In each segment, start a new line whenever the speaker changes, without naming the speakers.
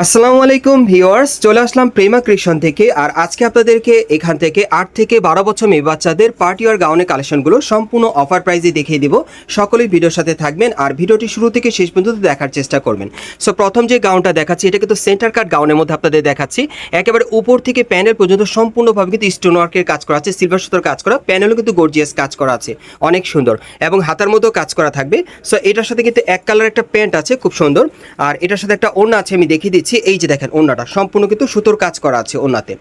আসসালামু আলাইকুম ভিওয়ার্স চলে আসলাম প্রেমা কৃষণ থেকে, আর আজকে আপনাদেরকে এখান থেকে আট থেকে বারো বছর মেয়ে বাচ্চাদের পার্টি আর গাউনের কালেকশনগুলো সম্পূর্ণ অফার প্রাইজে দেখিয়ে দিব। সকলেই ভিডিওর সাথে থাকবেন আর ভিডিওটি শুরু থেকে শেষ পর্যন্ত দেখার চেষ্টা করবেন। সো প্রথম যে গাউনটা দেখাচ্ছি, এটা কিন্তু সেন্টার কাট গাউনের মধ্যে আপনাদের দেখাচ্ছি। একেবারে উপর থেকে প্যানেল পর্যন্ত সম্পূর্ণভাবে কিন্তু স্টোন ওয়ার্কের কাজ করা আছে সিলভার সুতোর কাজ করা প্যানেলও কিন্তু গর্জিয়াস কাজ করা আছে, অনেক সুন্দর। এবং হাতার মধ্যেও কাজ করা থাকবে। সো এটার সাথে কিন্তু এক কালার একটা প্যান্ট আছে, খুব সুন্দর। আর এটার সাথে একটা ওড়না আছে, আমি দেখিয়ে দিচ্ছি এই যে দেখেন ওড়নাটা সম্পূর্ণ কিন্তু সুতোর কাজ করা আছে ওড়নাতে।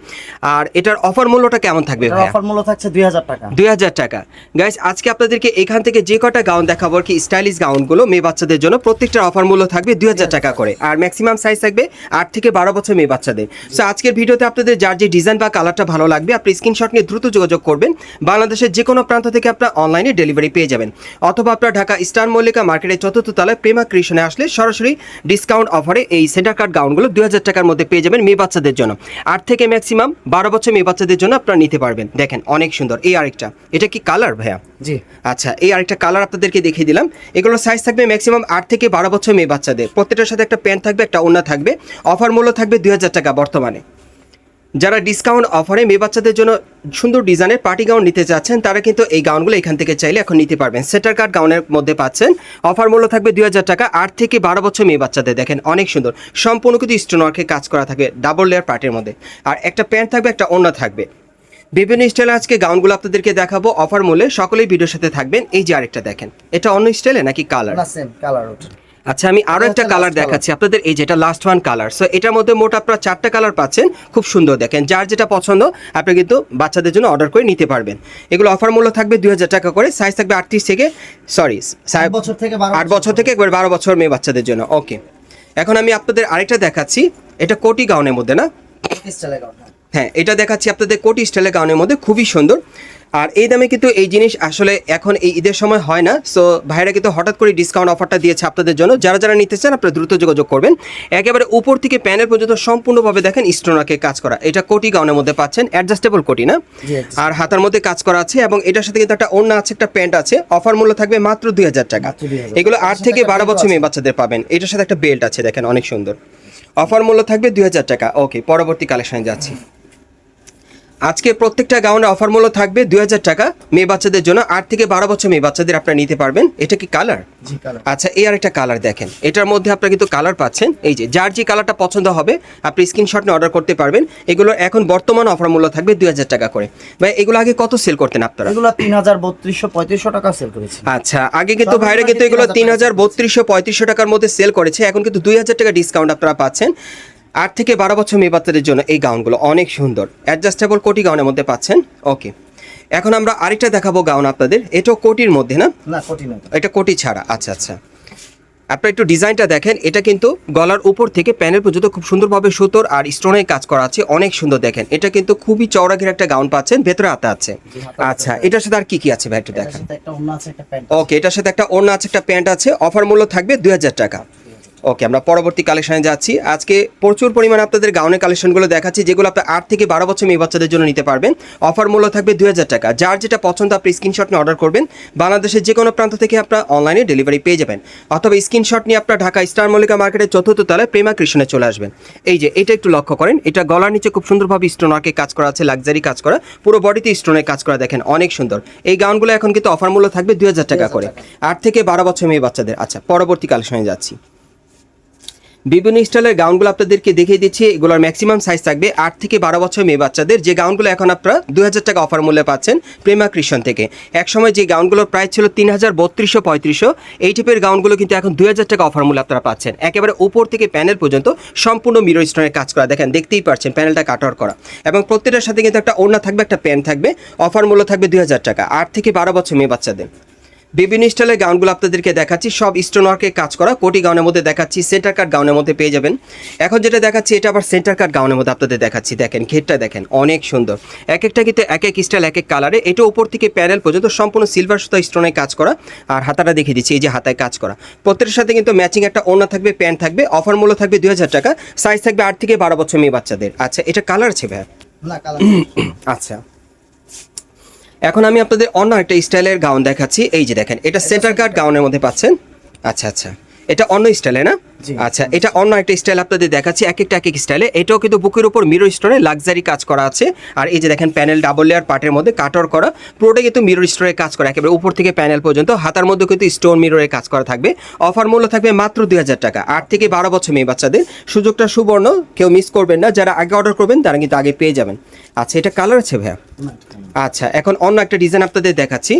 আর এটার অফার মূল্যটা কেমন থাকবে
অফার মূল্য থাকছে দুই হাজার টাকা।
দুই হাজার টাকা। গাইস আজকে আপনাদেরকে এখান থেকে যে কটা গাউন দেখাবো আর কি স্টাইলিশ গাউনগুলো মেয়ে বাচ্চাদের জন্য প্রত্যেকটার অফার মূল্য থাকবে দুই হাজার টাকা করে। আর ম্যাক্সিমাম সাইজ থাকবে আট থেকে বারো বছর মেয়ে বাচ্চাদের। সো আজকের ভিডিওতে আপনাদের যার যে ডিজাইন বা কালারটা ভালো লাগবে আপনি স্ক্রিনশট নিয়ে দ্রুত যোগাযোগ করবেন। বাংলাদেশের যে কোনো প্রান্ত থেকে আপনার অনলাইনে ডেলিভারি পেয়ে যাবেন। অথবা আপনার ঢাকা স্টার মল্লিকা মার্কেটের চতুর্থ তলায় প্রেমা ক্রিশনে আসলে সরাসরি ডিসকাউন্ট অফারে এই সেন্টার কার্ড গাউনগুলো দুই হাজার টাকার মধ্যে পেয়ে যাবেন মেয়ে বাচ্চাদের জন্য। আট থেকে ম্যাক্সিমাম বারো বছর মেয়ে বাচ্চাদের জন্য আপনারা নিতে পারবেন। দেখেন অনেক সুন্দর। এই আরেকটা। এটা কি কালার ভাইয়া?
জি।
আচ্ছা এই আরেকটা কালার আপনাদেরকে দেখিয়ে দিলাম। এগুলো সাইজ থাকবে ম্যাক্সিমাম আট থেকে বারো বছর মেয়ে বাচ্চাদের। প্রত্যেকটার সাথে একটা প্যান্ট থাকবে একটা ওনা থাকবে। অফার মূল্য থাকবে দুই হাজার টাকা বর্তমানে। যারা ডিসকাউন্ট অফারে মেয়ে বাচ্চাদের জন্য সুন্দর ডিজাইনের পার্টি গাউন নিতে চাচ্ছেন তারা কিন্তু এই গাউনগুলো এখান থেকে চাইলে এখন নিতে পারবেন। সেটার কার্ড গাউনের মধ্যে পাচ্ছেন। অফার মূল্য থাকবে দুই হাজার টাকা। আট থেকে বারো বছর মেয়ে বাচ্চাদের দেখেন, অনেক সুন্দর। সম্পূর্ণ কিন্তু স্টোনওয়ার্কে কাজ করা থাকবে ডাবল লেয়ার পার্টির মধ্যে। আর একটা প্যান্ট থাকবে, একটা ওড়না থাকবে। বিভিন্ন স্টাইলে আজকে গাউনগুলো আপনাদেরকে দেখাবো। অফার মূল্যে সকলেই ভিডিওর সাথে থাকবেন। এই যে আরেকটা দেখেন, এটা অন্য স্টাইলে নাকি কালার
কালার
আচ্ছা আমি
আরও
একটা কালার দেখাচ্ছি আপনাদের। এই যেটা লাস্ট ওয়ান কালার সো এটার মধ্যে মোট আপনারা চারটা কালার পাচ্ছেন। খুব সুন্দর দেখেন। যার যেটা পছন্দ আপনি কিন্তু বাচ্চাদের জন্য অর্ডার করে নিতে পারবেন। এগুলো অফার মূল্য থাকবে দুই হাজার টাকা করে। সাইজ থাকবে আটত্রিশ থেকে সরি
বছর থেকে
আট বছর থেকে একবার বারো বছর মেয়ে বাচ্চাদের জন্য। ওকে এখন আমি আপনাদের আরেকটা দেখাচ্ছি। এটা কোটি গাউনের মধ্যে না? হ্যাঁ এটা দেখাচ্ছি আপনাদের কোটি স্টাইলের গাউনের মধ্যে। খুবই সুন্দর। আর এই দামে কিন্তু এই জিনিস আসলে এখন এই ঈদের সময় হয় না। সো ভাইরা কিন্তু হঠাৎ করে ডিসকাউন্ট অফারটা দিয়েছে আপনাদের জন্য। যারা যারা নিতে চান আপনারা দ্রুত যোগাযোগ করবেন। একেবারে উপর থেকে প্যানেল পর্যন্ত সম্পূর্ণভাবে দেখেন স্টোনাকে কাজ করা। এটা কোটি গাউনের মধ্যে পাচ্ছেন অ্যাডজাস্টেবল কোটি না? আর হাতার মধ্যে কাজ করা আছে এবং এটার সাথে কিন্তু একটা অন্য আছে একটা প্যান্ট আছে। অফার মূল্য থাকবে মাত্র দুই হাজার টাকা। এগুলো আট থেকে বারো বছর মেয়ে বাচ্চাদের পাবেন। এটার সাথে একটা বেল্ট আছে দেখেন অনেক সুন্দর। অফার মূল্য থাকবে দুই হাজার টাকা। ওকে পরবর্তী কালেকশনে যাচ্ছি। আজকে প্রত্যেকটা গাউনের অফার মূল্য থাকবে দুই হাজার টাকা। মেয়ে বাচ্চাদের জন্য আট থেকে বারো বছর মেয়ে বাচ্চাদের আপনারা নিতে পারবেন। এটা কি কালার আচ্ছা এই আর একটা কালার দেখেন। এটার মধ্যে আপনারা কিন্তু কালার পাচ্ছেন। এই যে যার যে কালারটা পছন্দ হবে আপনি স্ক্রিনশট নিয়ে অর্ডার করতে পারবেন। এগুলো এখন বর্তমান অফার মূল্য থাকবে দুই হাজার টাকা করে। ভাই এগুলো আগে কত সেল করতেন আপনারা?
এগুলো তিন হাজার বত্রিশশো পঁয়ত্রিশশো টাকা সেল করেছি।
আচ্ছা আগে কিন্তু ভাইরা কিন্তু এগুলো তিন হাজার বত্রিশশো পঁয়ত্রিশশো টাকার মধ্যে সেল করেছে। এখন কিন্তু দুই হাজার টাকা ডিসকাউন্ট আপনারা পাচ্ছেন। আট থেকে বারো বছর মেয়ে বাচ্চাদের জন্য এই গাউনগুলো অনেক সুন্দর। অ্যাডজাস্টেবল কোটি গাউনের মধ্যে পাচ্ছেন। ওকে এখন আমরা আরেকটা দেখাবো গাউন আপনাদের। এটাও কোটির মধ্যে না? এটা কোটি ছাড়া। আচ্ছা আচ্ছা। আপনার একটু ডিজাইনটা দেখেন। এটা কিন্তু গলার উপর থেকে প্যানেল পর্যন্ত খুব সুন্দরভাবে সুতোর আর স্টোনের কাজ করা আছে। অনেক সুন্দর দেখেন। এটা কিন্তু খুবই চওড়াঘের একটা গাউন পাচ্ছেন। ভেতরে হাতা আছে। আচ্ছা এটার সাথে আর কি কি আছে ভাই একটু দেখেন? ওকে এটার সাথে একটা ওড়না আছে একটা প্যান্ট আছে। অফার মূল্য থাকবে দুই হাজার টাকা। ওকে আমরা পরবর্তী কালেকশনে যাচ্ছি। আজকে প্রচুর পরিমাণে আপনাদের গাউনের কালেকশনগুলো দেখাচ্ছি যেগুলো আপনার আট থেকে বারো বছর মেয়ে বাচ্চাদের জন্য নিতে পারবেন। অফার মূল্য থাকবে দুই হাজার টাকা। যার যেটা পছন্দ আপনি স্ক্রিনশট নিয়ে অর্ডার করবেন। বাংলাদেশের যে কোনো প্রান্ত থেকে আপনার অনলাইনে ডেলিভারি পেয়ে যাবেন। অথবা স্ক্রিনশট নিয়ে আপনার ঢাকা স্টার মল্লিকা মার্কেটের চতুর্থ তলায় প্রেমা কৃষ্ণে চলে আসবেন। এই যে এটা একটু লক্ষ্য করেন এটা গলার নিচে খুব সুন্দরভাবে স্টোনারকে কাজ করা আছে লাক্সারি কাজ করা। পুরো বডিতে স্টোনের কাজ করা দেখেন অনেক সুন্দর। এই গাউনগুলো এখন কিন্তু অফার মূল্য থাকবে দুই হাজার টাকা করে। আট থেকে বারো বছর মেয়ে বাচ্চাদের। আচ্ছা পরবর্তী কালেকশনে যাচ্ছি। বিভিন্ন স্টাইলের গাউনগুলো আপনাদেরকে দেখিয়ে দিচ্ছি। এগুলোর ম্যাক্সিমাম সাইজ থাকবে আট থেকে বারো বছর মেয়ে বাচ্চাদের। যে গাউনগুলো এখন আপনারা দুই হাজার টাকা অফার মূল্যে পাচ্ছেন প্রেমা কৃষণ থেকে। একসময় যে গাউনগুলোর প্রাইস ছিল তিন হাজার বত্রিশশো পঁয়ত্রিশশো, এই টাইপের গাউনগুলো কিন্তু এখন দুই হাজার টাকা অফার মূল্যে আপনারা পাচ্ছেন। একেবারে উপর থেকে প্যানেল পর্যন্ত সম্পূর্ণ মিরর স্টোনের কাজ করা। দেখেন, দেখতেই পারছেন প্যানেলটা কাটার করা। এবং প্রত্যেকটার সাথে কিন্তু একটা ওড়না থাকবে, একটা প্যান্ট থাকবে। অফার মূল্য থাকবে দুই হাজার টাকা, আট থেকে বারো বছর মেয়ে বাচ্চাদের। বিভিন্ন স্টাইলের গাউনগুলো আপনাদেরকে দেখাচ্ছি। সব স্টোন ওয়ার্কে কাজ করা কোটি গাউনের মধ্যে দেখাচ্ছি সেন্টার কাট গাউনের মধ্যে পেয়ে যাবেন। এখন যেটা দেখাচ্ছি এটা আবার সেন্টার কাট গাউনের মধ্যে আপনাদের দেখাচ্ছি। দেখেন ঘেরটা দেখেন অনেক সুন্দর। এক একটা কিন্তু এক এক স্টাইল এক এক কালারে এটা উপর থেকে প্যানেল পর্যন্ত সম্পূর্ণ সিলভার সুতা স্টোনে কাজ করা। আর হাতাটা দেখিয়ে দিচ্ছি এই যে হাতায় কাজ করা। প্রত্যেকের সাথে কিন্তু ম্যাচিং একটা ওড়না থাকবে প্যান্ট থাকবে অফার মূল্য থাকবে দুই হাজার টাকা। সাইজ থাকবে আট থেকে বারো বছর মেয়ে বাচ্চাদের। আচ্ছা এটা কালার আছে ভাই
কালার
আচ্ছা। এখন আমি আপনাদের অন্য একটা স্টাইলের গাউন দেখাচ্ছি। এই যে দেখেন এটা সেন্টার কাট গাউনের মধ্যে পাচ্ছেন। আচ্ছা আচ্ছা। এটা অন্য স্টাইলে না? আচ্ছা এটা অন্য একটা স্টাইল আপনাদের দেখাচ্ছি এক একটা এক এক স্টাইলে এটাও কিন্তু বুকের উপর মিরর স্টোরে লাক্সারি কাজ করা আছে। আর এই যে দেখেন প্যানেল ডাবল লেয়ার পার্টের মধ্যে কাটর করা। পুরোটা কিন্তু মিরর স্টোরে কাজ করা একেবারে উপর থেকে প্যানেল পর্যন্ত। হাতার মধ্যে কিন্তু স্টোন মিররে কাজ করা থাকবে। অফার মূল্য থাকবে মাত্র দুই হাজার টাকা। আট থেকে বারো বছর মেয়ে বাচ্চাদের। সুযোগটা সুবর্ণ কেউ মিস করবেন না। যারা আগে অর্ডার করবেন তারা কিন্তু আগে পেয়ে যাবেন। আচ্ছা এটা কালার আছে ভাইয়া? আচ্ছা এখন অন্য একটা ডিজাইন আপনাদের দেখাচ্ছি।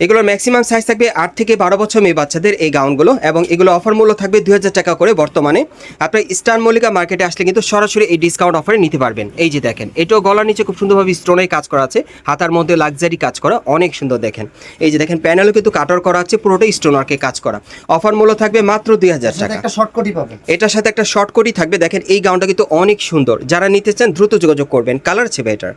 এগুলোর ম্যাক্সিমাম সাইজ থাকবে আট থেকে বারো বছর মেয়ে বাচ্চাদের এই গাউনগুলো এবং এগুলো অফার মূল্য থাকবে দুই হাজার টাকা করে বর্তমানে। আপনার স্টার মল্লিকা মার্কেটে আসলে কিন্তু সরাসরি এই ডিসকাউন্ট অফারে নিতে পারবেন। এই যে দেখেন এটাও গলার নিচে খুব সুন্দরভাবে স্টোনের কাজ করা আছে হাতার মধ্যে লাক্সারি কাজ করা অনেক সুন্দর দেখেন। এই যে দেখেন প্যানেলও কিন্তু কাটার করা আছে পুরোটাই স্টোনারকে কাজ করা। অফার মূল্য থাকবে মাত্র দুই হাজার টাকা।
একটা শর্টকটই পাবেন।
এটার সাথে একটা শর্ট কোটই থাকবে দেখেন এই গাউনটা কিন্তু অনেক সুন্দর। যারা নিতে চান দ্রুত যোগাযোগ করবেন। কালার আছে ভাই এটার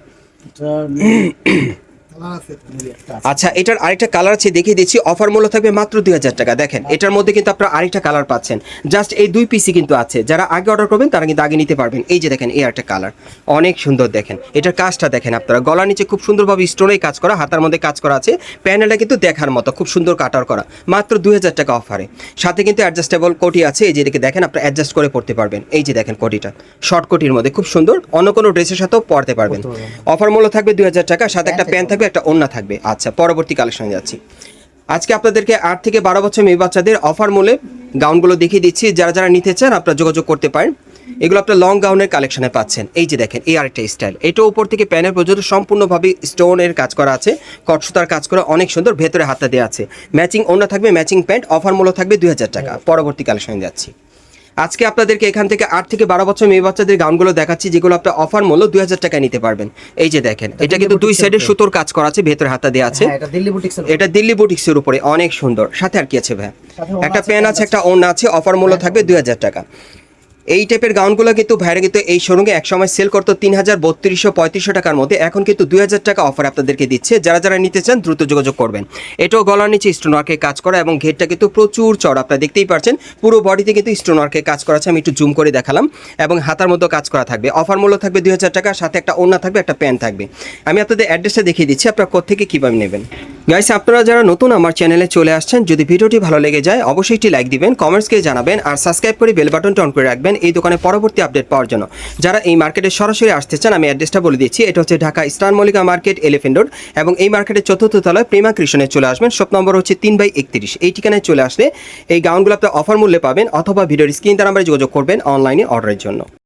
আচ্ছা এটার আরেকটা কালার আছে দেখিয়ে দিচ্ছি। অফার মূল্য থাকবে মাত্র দুই হাজার টাকা। দেখেন এটার মধ্যে কিন্তু আপনারা আরেকটা কালার পাচ্ছেন। জাস্ট এই দুই পিসি কিন্তু আছে। যারা আগে অর্ডার করবেন তারা কিন্তু আগে নিতে পারবেন। এই যে দেখেন এই একটা কালার অনেক সুন্দর দেখেন। এটার কাজটা দেখেন আপনারা। গলার নিচে খুব সুন্দরভাবে স্টোনেই কাজ করা হাতার মধ্যে কাজ করা আছে। প্যানেলটা কিন্তু দেখার মতো খুব সুন্দর কাটার করা। মাত্র দুই হাজার টাকা অফারে সাথে কিন্তু অ্যাডজাস্টেবল কোটি আছে। এই যে এটাকে দেখেন আপনারা অ্যাডজাস্ট করে পড়তে পারবেন। এই যে দেখেন কোটিটা। শর্ট কোটির মধ্যে। খুব সুন্দর। অন্য কোনো ড্রেসের সাথেও পরতে পারবেন। অফার মূল্য থাকবে দুই হাজার টাকা। সাথে একটা প্যান্ট থাকবে একটা ওন্না থাকবে। আচ্ছা পরবর্তী কালেকশনে যাচ্ছি। আজকে আপনাদেরকে আট থেকে বারো বছর মেয়ে বাচ্চাদের অফার মূল্যে গাউনগুলো দেখিয়ে দিচ্ছি। যারা যারা নিতে চান, আপনারা যোগাযোগ করতে পারেন। এগুলো আপনার লং গাউনের কালেকশনে পাচ্ছেন। এই যে দেখেন, এই আরেকটা স্টাইল এটা উপর থেকে প্যানের পর্যন্ত সম্পূর্ণভাবে স্টোনের কাজ করা আছে। কটসুতার কাজ করা অনেক সুন্দর, ভেতরে হাতটা দেওয়া আছে। ম্যাচিং ওনা থাকবে ম্যাচিং প্যান্ট অফার মূল্য থাকবে দুই হাজার টাকা। পরবর্তী কালেকশনে যাচ্ছি। আজকে আপনাদেরকে এখান থেকে আট থেকে বারো বছর মেয়ে বাচ্চাদের গাউনগুলো দেখাচ্ছি যেগুলো আপনার অফার মূল্য দুই হাজার টাকায় নিতে পারবেন। এই যে দেখেন এটা কিন্তু দুই সাইডে সুতোর কাজ করা আছে ভেতরে হাতা দেওয়া আছে।
হ্যাঁ এটা দিল্লি বুটিক্সের
উপরে। অনেক সুন্দর। সাথে আর কি আছে ভাই? একটা
পেন
প্যান আছে একটা ওড়না আছে অফার মূল্য থাকবে দুই হাজার টাকা। এই টাইপের গাউনগুলো কিন্তু ভাইরা কিন্তু এই শোরুমে একসময় সেল করতো তিন হাজার বত্রিশশো পঁয়ত্রিশশো টাকার মধ্যে। এখন কিন্তু দুই হাজার টাকা অফার আপনাদেরকে দিচ্ছে। যারা যারা নিতে চান দ্রুত যোগাযোগ করবেন। এটাও গলার নিচে স্টোন ওয়ার্কে কাজ করা এবং ঘেরটা কিন্তু প্রচুর চড় আপনারা দেখতেই পাচ্ছেন পুরো বডিতে কিন্তু স্টোন ওয়ার্কে কাজ করা আছে। আমি একটু জুম করে দেখালাম এবং হাতার মধ্যে কাজ করা থাকবে। অফার মূল্য থাকবে দুই হাজার টাকা, সাথে একটা ওড়না থাকবে, একটা প্যান্ট থাকবে। আমি আপনাদের অ্যাড্রেসটা দেখিয়ে দিচ্ছি। আপনারা কোথেকে কীভাবে নেবেন? গাইস আপনারা যারা নতুন আমার চ্যানেলে চলে আসছেন, যদি ভিডিওটি ভালো লেগে যায়, অবশ্যই একটি লাইক দিবেন কমেন্টসকে জানাবেন, আর সাবস্ক্রাইব করে বেল বাটনটা অন করে রাখবেন এই দোকানে পরবর্তী আপডেট পাওয়ার জন্য। যারা এই মার্কেটে সরাসরি আসতে চান, আমি অ্যাড্রেসটা বলে দিচ্ছি, এটা হচ্ছে Dhaka star Mallika market elephant road এবং এই মার্কেটের চতুর্থ তলায় প্রেমা কৃষ্ণে চলে আসবেন শপ নম্বর হচ্ছে তিন বাই একত্রিশ। এই ঠিকানায় চলে আসলে এই গাউনগুলো আপনি অফার মূল্যে পাবেন, অথবা ভিডিওর স্ক্রিন তার নাম্বারে যোগাযোগ করবেন অনলাইনে অর্ডারের জন্য।